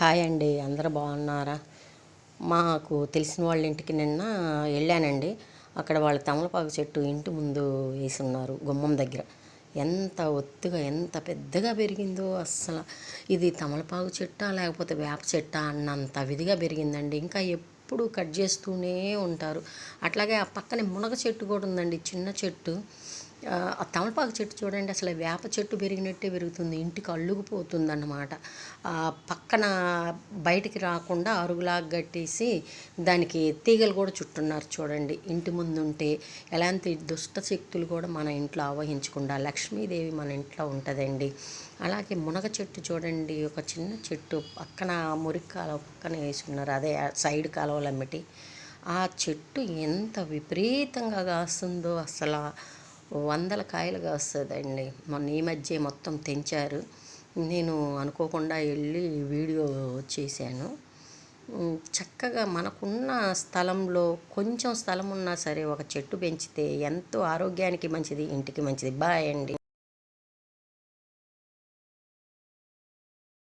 Hi అండి అందరూ బాగున్నారా? మాకు తెలిసిన వాళ్ళ ఇంటికి నిన్న వెళ్ళానండి. అక్కడ వాళ్ళ తమలపాకు చెట్టు ఇంటి ముందు వేసి ఉన్నారు గుమ్మం దగ్గర. ఎంత ఒత్తుగా ఎంత పెద్దగా పెరిగిందో అస్సలు. ఇది తమలపాకు చెట్టా లేకపోతే వేప చెట్టా అన్నంత విధిగా పెరిగిందండి. ఇంకా ఎప్పుడు కట్ చేస్తూనే ఉంటారు. అట్లాగే ఆ పక్కనే మునగ చెట్టు కూడా ఉందండి చిన్న చెట్టు. ఆ తమలపాకు చెట్టు చూడండి అసలు వేప చెట్టు పెరిగినట్టే పెరుగుతుంది. ఇంటికి అల్లుకుపోతుంది అన్నమాట పక్కన బయటికి రాకుండా అరుగులాగా కట్టేసి దానికి తీగలు కూడా చుట్టున్నారు చూడండి. ఇంటి ముందు ఉంటే ఎలాంటి దుష్ట శక్తులు కూడా మన ఇంట్లో ఆవహించకుండా లక్ష్మీదేవి మన ఇంట్లో ఉంటుందండి. అలాగే మునగ చెట్టు చూడండి ఒక చిన్న చెట్టు పక్కన మురికి కాలువ పక్కన వేసుకున్నారు అదే సైడ్ కాలువలు అమ్మటి ఆ చెట్టు ఎంత విపరీతంగా కాస్తుందో అసలు. వందల కాయలుగా వస్తుందండి. మొన్న ఈ మధ్య మొత్తం తెంచారు. నేను అనుకోకుండా వెళ్ళి వీడియో చేశాను. చక్కగా మనకున్న స్థలంలో కొంచెం స్థలం ఉన్నా సరే ఒక చెట్టు పెంచితే ఎంతో ఆరోగ్యానికి మంచిది ఇంటికి మంచిది. బాయ్ అండి.